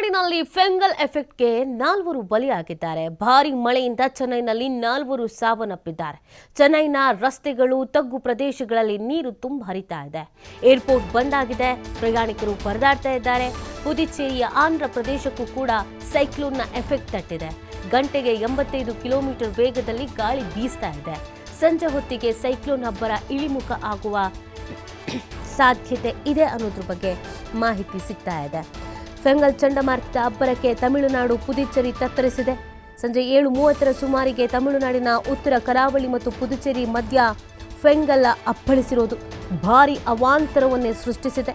ತಮಿಳುನಾಡಿನಲ್ಲಿ ಫೆಂಗಲ್ ಎಫೆಕ್ಟ್ಗೆ ನಾಲ್ವರು ಬಲಿಯಾಗಿದ್ದಾರೆ. ಭಾರಿ ಮಳೆಯಿಂದ ಚೆನ್ನೈನಲ್ಲಿ ನಾಲ್ವರು ಸಾವನ್ನಪ್ಪಿದ್ದಾರೆ. ಚೆನ್ನೈನ ರಸ್ತೆಗಳು, ತಗ್ಗು ಪ್ರದೇಶಗಳಲ್ಲಿ ನೀರು ತುಂಬ ಹರಿತಾ ಇದೆ. ಏರ್ಪೋರ್ಟ್ ಬಂದ್ ಆಗಿದೆ. ಪ್ರಯಾಣಿಕರು ಪರದಾಡ್ತಾ ಇದ್ದಾರೆ. ಪುದುಚೇರಿಯ ಆಂಧ್ರ ಪ್ರದೇಶಕ್ಕೂ ಕೂಡ ಸೈಕ್ಲೋನ್ನ ಎಫೆಕ್ಟ್ ತಟ್ಟಿದೆ. ಗಂಟೆಗೆ ಎಂಬತ್ತೈದು ಕಿಲೋಮೀಟರ್ ವೇಗದಲ್ಲಿ ಗಾಳಿ ಬೀಸ್ತಾ ಇದೆ. ಸಂಜೆ ಹೊತ್ತಿಗೆ ಸೈಕ್ಲೋನ್ ಅಬ್ಬರ ಇಳಿಮುಖ ಆಗುವ ಸಾಧ್ಯತೆ ಇದೆ ಅನ್ನೋದ್ರ ಬಗ್ಗೆ ಮಾಹಿತಿ ಸಿಗ್ತಾ ಇದೆ. ಫೆಂಗಲ್ ಚಂಡಮಾರುತದ ಅಬ್ಬರಕ್ಕೆ ತಮಿಳುನಾಡು ಪುದುಚೇರಿ ತತ್ತರಿಸಿದೆ. ಸಂಜೆ ಏಳು ಮೂವತ್ತರ ಸುಮಾರಿಗೆ ತಮಿಳುನಾಡಿನ ಉತ್ತರ ಕರಾವಳಿ ಮತ್ತು ಪುದುಚೇರಿ ಮಧ್ಯ ಫೆಂಗಲ್ ಅಪ್ಪಳಿಸಿರುವುದು ಭಾರಿ ಅವಾಂತರವನ್ನೇ ಸೃಷ್ಟಿಸಿದೆ.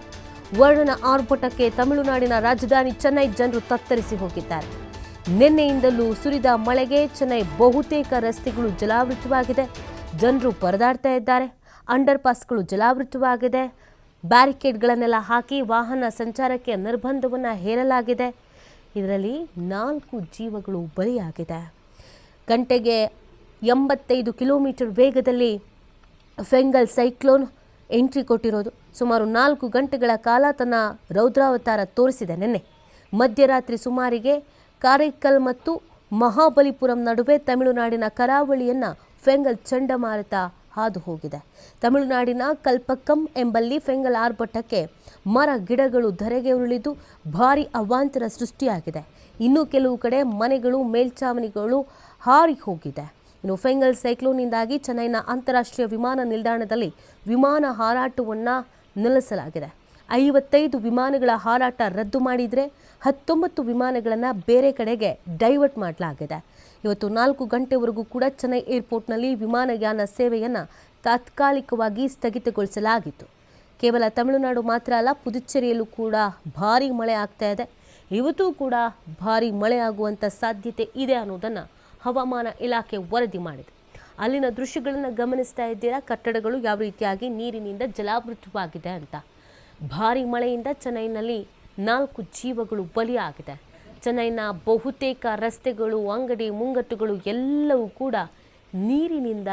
ವರ್ಣನ ಆರ್ಭಟಕ್ಕೆ ತಮಿಳುನಾಡಿನ ರಾಜಧಾನಿ ಚೆನ್ನೈ ಜನರು ತತ್ತರಿಸಿ ಹೋಗಿದ್ದಾರೆ. ನಿನ್ನೆಯಿಂದಲೂ ಸುರಿದ ಮಳೆಗೆ ಚೆನ್ನೈ ಬಹುತೇಕ ರಸ್ತೆಗಳು ಜಲಾವೃತವಾಗಿದೆ. ಜನರು ಪರದಾಡ್ತಾ ಇದ್ದಾರೆ. ಅಂಡರ್ ಪಾಸ್ಗಳು ಜಲಾವೃತವಾಗಿದೆ. ಬ್ಯಾರಿಕೇಡ್ಗಳನ್ನೆಲ್ಲ ಹಾಕಿ ವಾಹನ ಸಂಚಾರಕ್ಕೆ ನಿರ್ಬಂಧವನ್ನು ಹೇರಲಾಗಿದೆ. ಇದರಲ್ಲಿ ನಾಲ್ಕು ಜೀವಗಳು ಬಲಿಯಾಗಿದೆ. ಗಂಟೆಗೆ ಎಂಬತ್ತೈದು ಕಿಲೋಮೀಟರ್ ವೇಗದಲ್ಲಿ ಫೆಂಗಲ್ ಸೈಕ್ಲೋನ್ ಎಂಟ್ರಿ ಕೊಟ್ಟಿರೋದು. ಸುಮಾರು ನಾಲ್ಕು ಗಂಟೆಗಳ ಕಾಲ ತನ್ನ ರೌದ್ರಾವತಾರ ತೋರಿಸಿದೆ ನಿನ್ನೆ. ಮಧ್ಯರಾತ್ರಿ ಸುಮಾರಿಗೆ ಕಾರೈಕಲ್ ಮತ್ತು ಮಹಾಬಲಿಪುರಂ ನಡುವೆ ತಮಿಳುನಾಡಿನ ಕರಾವಳಿಯನ್ನು ಫೆಂಗಲ್ ಚಂಡಮಾರುತ ಹಾದು ಹೋಗಿದೆ ತಮಿಳುನಾಡಿನ ಕಲ್ಪಕ್ಕಂ ಎಂಬಲ್ಲಿ ಫೆಂಗಲ್ ಆರ್ಭಟಕ್ಕೆ ಮರ, ಗಿಡಗಳು ಧರೆಗೆ ಉರುಳಿದು ಭಾರಿ ಅವಾಂತರ ಸೃಷ್ಟಿಯಾಗಿದೆ. ಇನ್ನು ಕೆಲವು ಕಡೆ ಮನೆಗಳು ಮೇಲ್ಛಾವಣಿಗಳು ಹಾರಿ ಹೋಗಿದೆ. ಇನ್ನು ಫೆಂಗಲ್ ಸೈಕ್ಲೋನ್ನಿಂದಾಗಿ ಚೆನ್ನೈನ ಅಂತಾರಾಷ್ಟ್ರೀಯ ವಿಮಾನ ನಿಲ್ದಾಣದಲ್ಲಿ ವಿಮಾನ ಹಾರಾಟವನ್ನು ನಿಲ್ಲಿಸಲಾಗಿದೆ. ಐವತ್ತೈದು ವಿಮಾನಗಳ ಹಾರಾಟ ರದ್ದು ಮಾಡಿದರೆ ಹತ್ತೊಂಬತ್ತು ವಿಮಾನಗಳನ್ನು ಬೇರೆ ಕಡೆಗೆ ಡೈವರ್ಟ್ ಮಾಡಲಾಗಿದೆ. ಇವತ್ತು ನಾಲ್ಕು ಗಂಟೆವರೆಗೂ ಕೂಡ ಚೆನ್ನೈ ಏರ್ಪೋರ್ಟ್ನಲ್ಲಿ ವಿಮಾನಯಾನ ಸೇವೆಯನ್ನು ತಾತ್ಕಾಲಿಕವಾಗಿ ಸ್ಥಗಿತಗೊಳಿಸಲಾಗಿತ್ತು. ಕೇವಲ ತಮಿಳುನಾಡು ಮಾತ್ರ ಅಲ್ಲ, ಪುದುಚೇರಿಯಲ್ಲೂ ಕೂಡ ಭಾರೀ ಮಳೆ ಆಗ್ತಾ ಇದೆ. ಇವತ್ತೂ ಕೂಡ ಭಾರಿ ಮಳೆ ಆಗುವಂಥ ಸಾಧ್ಯತೆ ಇದೆ ಅನ್ನೋದನ್ನು ಹವಾಮಾನ ಇಲಾಖೆ ವರದಿ ಮಾಡಿದೆ. ಅಲ್ಲಿನ ದೃಶ್ಯಗಳನ್ನು ಗಮನಿಸ್ತಾ ಇದ್ದೀರಾ? ಕಟ್ಟಡಗಳು ಯಾವ ರೀತಿಯಾಗಿ ನೀರಿನಿಂದ ಜಲಾವೃತವಾಗಿದೆ ಅಂತ. ಭಾರಿ ಮಳೆಯಿಂದ ಚೆನ್ನೈನಲ್ಲಿ ನಾಲ್ಕು ಜೀವಗಳು ಬಲಿಯಾಗಿದೆ. ಚೆನ್ನೈನ ಬಹುತೇಕ ರಸ್ತೆಗಳು, ಅಂಗಡಿ, ಮುಂಗಟ್ಟುಗಳು ಎಲ್ಲವೂ ಕೂಡ ನೀರಿನಿಂದ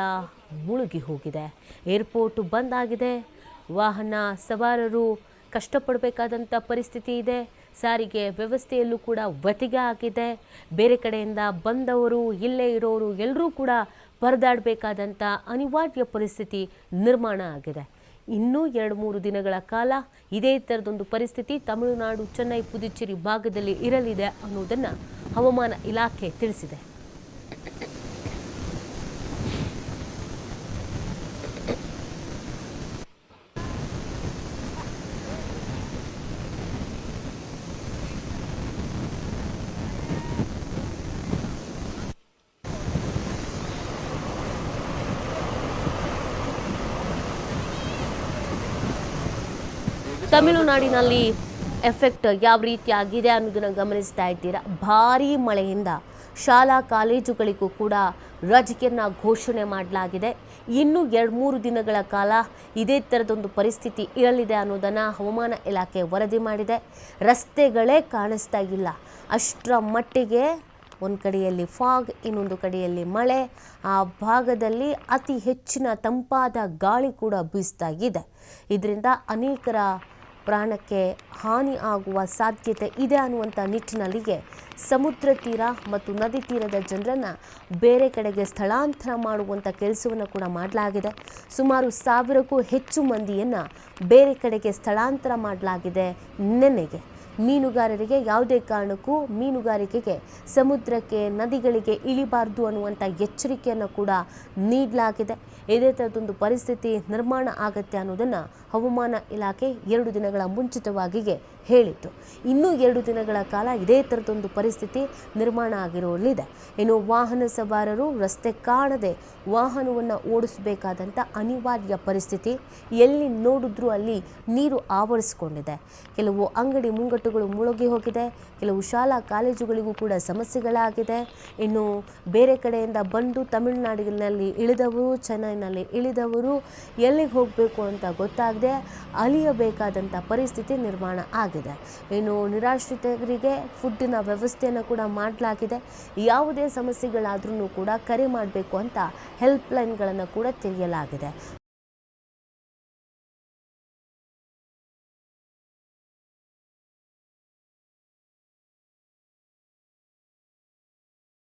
ಮುಳುಗಿ ಹೋಗಿದೆ. ಏರ್ಪೋರ್ಟ್ ಬಂದ್ ಆಗಿದೆ. ವಾಹನ ಸವಾರರು ಕಷ್ಟಪಡಬೇಕಾದಂಥ ಪರಿಸ್ಥಿತಿ ಇದೆ. ಸಾರಿಗೆ ವ್ಯವಸ್ಥೆಯಲ್ಲೂ ಕೂಡ ಒತ್ತಿಗೆ ಆಗಿದೆ. ಬೇರೆ ಕಡೆಯಿಂದ ಬಂದವರು, ಇಲ್ಲೇ ಇರೋರು ಎಲ್ಲರೂ ಕೂಡ ಪರದಾಡಬೇಕಾದಂಥ ಅನಿವಾರ್ಯ ಪರಿಸ್ಥಿತಿ ನಿರ್ಮಾಣ ಆಗಿದೆ. ಇನ್ನೂ ಎರಡು ಮೂರು ದಿನಗಳ ಕಾಲ ಇದೇ ಥರದೊಂದು ಪರಿಸ್ಥಿತಿ ತಮಿಳುನಾಡು ಚೆನ್ನೈ ಪುದುಚೇರಿ ಭಾಗದಲ್ಲಿ ಇರಲಿದೆ ಅನ್ನೋದನ್ನು ಹವಾಮಾನ ಇಲಾಖೆ ತಿಳಿಸಿದೆ. ತಮಿಳುನಾಡಿನಲ್ಲಿ ಎಫೆಕ್ಟ್ ಯಾವ ರೀತಿ ಆಗಿದೆ ಅನ್ನೋದನ್ನು ಗಮನಿಸ್ತಾ ಇದ್ದೀರಾ? ಭಾರೀ ಮಳೆಯಿಂದ ಶಾಲಾ ಕಾಲೇಜುಗಳಿಗೂ ಕೂಡ ರಜೆಯನ್ನು ಘೋಷಣೆ ಮಾಡಲಾಗಿದೆ. ಇನ್ನೂ ಎರಡು ಮೂರು ದಿನಗಳ ಕಾಲ ಇದೇ ಥರದೊಂದು ಪರಿಸ್ಥಿತಿ ಇರಲಿದೆ ಅನ್ನೋದನ್ನು ಹವಾಮಾನ ಇಲಾಖೆ ವರದಿ ಮಾಡಿದೆ. ರಸ್ತೆಗಳೇ ಕಾಣಿಸ್ತಾ ಇಲ್ಲ. ಅಷ್ಟರ ಮಟ್ಟಿಗೆ ಒಂದು ಕಡೆಯಲ್ಲಿ ಫಾಗ್, ಇನ್ನೊಂದು ಕಡೆಯಲ್ಲಿ ಮಳೆ. ಆ ಭಾಗದಲ್ಲಿ ಅತಿ ಹೆಚ್ಚಿನ ತಂಪಾದ ಗಾಳಿ ಕೂಡ ಬೀಸ್ತಾ ಇದೆ. ಇದರಿಂದ ಅನೇಕರ ಪ್ರಾಣಕ್ಕೆ ಹಾನಿ ಆಗುವ ಸಾಧ್ಯತೆ ಇದೆ ಅನ್ನುವಂಥ ನಿಟ್ಟಿನಲ್ಲಿಗೆ ಸಮುದ್ರ ತೀರ ಮತ್ತು ನದಿ ತೀರದ ಜನರನ್ನು ಬೇರೆ ಕಡೆಗೆ ಸ್ಥಳಾಂತರ ಮಾಡುವಂಥ ಕೆಲಸವನ್ನು ಕೂಡ ಮಾಡಲಾಗಿದೆ. ಸುಮಾರು ಸಾವಿರಕ್ಕೂ ಹೆಚ್ಚು ಮಂದಿಯನ್ನು ಬೇರೆ ಕಡೆಗೆ ಸ್ಥಳಾಂತರ ಮಾಡಲಾಗಿದೆ ನಿನ್ನೆಗೆ. ಮೀನುಗಾರರಿಗೆ ಯಾವುದೇ ಕಾರಣಕ್ಕೂ ಮೀನುಗಾರಿಕೆಗೆ, ಸಮುದ್ರಕ್ಕೆ, ನದಿಗಳಿಗೆ ಇಳಿಬಾರ್ದು ಅನ್ನುವಂಥ ಎಚ್ಚರಿಕೆಯನ್ನು ಕೂಡ ನೀಡಲಾಗಿದೆ. ಇದೇ ಥರದೊಂದು ಪರಿಸ್ಥಿತಿ ನಿರ್ಮಾಣ ಆಗತ್ತೆ ಅನ್ನೋದನ್ನು ಹವಾಮಾನ ಇಲಾಖೆ ಎರಡು ದಿನಗಳ ಮುಂಚಿತವಾಗಿಯೇ ಹೇಳಿತ್ತು. ಇನ್ನೂ ಎರಡು ದಿನಗಳ ಕಾಲ ಇದೇ ಥರದೊಂದು ಪರಿಸ್ಥಿತಿ ನಿರ್ಮಾಣ ಆಗಿರೋಲ್ಲಿದೆ. ಇನ್ನು ವಾಹನ ಸವಾರರು ರಸ್ತೆ ಕಾಣದೆ ವಾಹನವನ್ನು ಓಡಿಸಬೇಕಾದಂಥ ಅನಿವಾರ್ಯ ಪರಿಸ್ಥಿತಿ ಎಲ್ಲಿ ನೋಡಿದ್ರೂ ಅಲ್ಲಿ ನೀರು ಆವರಿಸಿಕೊಂಡಿದೆ. ಕೆಲವು ಅಂಗಡಿ ಮುಂಗಟ್ಟುಗಳು ಮುಳುಗಿ ಹೋಗಿದೆ. ಕೆಲವು ಶಾಲಾ ಕಾಲೇಜುಗಳಿಗೂ ಕೂಡ ಸಮಸ್ಯೆಗಳಾಗಿದೆ. ಇನ್ನು ಬೇರೆ ಕಡೆಯಿಂದ ಬಂದು ತಮಿಳುನಾಡಿನಲ್ಲಿ ಇಳಿದವರು, ಚೆನ್ನೈನಲ್ಲಿ ಇಳಿದವರು ಎಲ್ಲಿಗೆ ಹೋಗಬೇಕು ಅಂತ ಗೊತ್ತಾಗದೆ ಅಲಿಯಬೇಕಾದಂಥ ಪರಿಸ್ಥಿತಿ ನಿರ್ಮಾಣ ಆಗಿದೆ. ಇನ್ನು ನಿರಾಶ್ರಿತರಿಗೆ ಫುಡ್ಡಿನ ವ್ಯವಸ್ಥೆಯನ್ನು ಕೂಡ ಮಾಡಲಾಗಿದೆ. ಯಾವುದೇ ಸಮಸ್ಯೆಗಳಾದ್ರೂ ಕೂಡ ಕರೆ ಮಾಡಬೇಕು ಅಂತ ಹೆಲ್ಪ್ ಲೈನ್ಗಳನ್ನು ಕೂಡ ತೆರೆಯಲಾಗಿದೆ.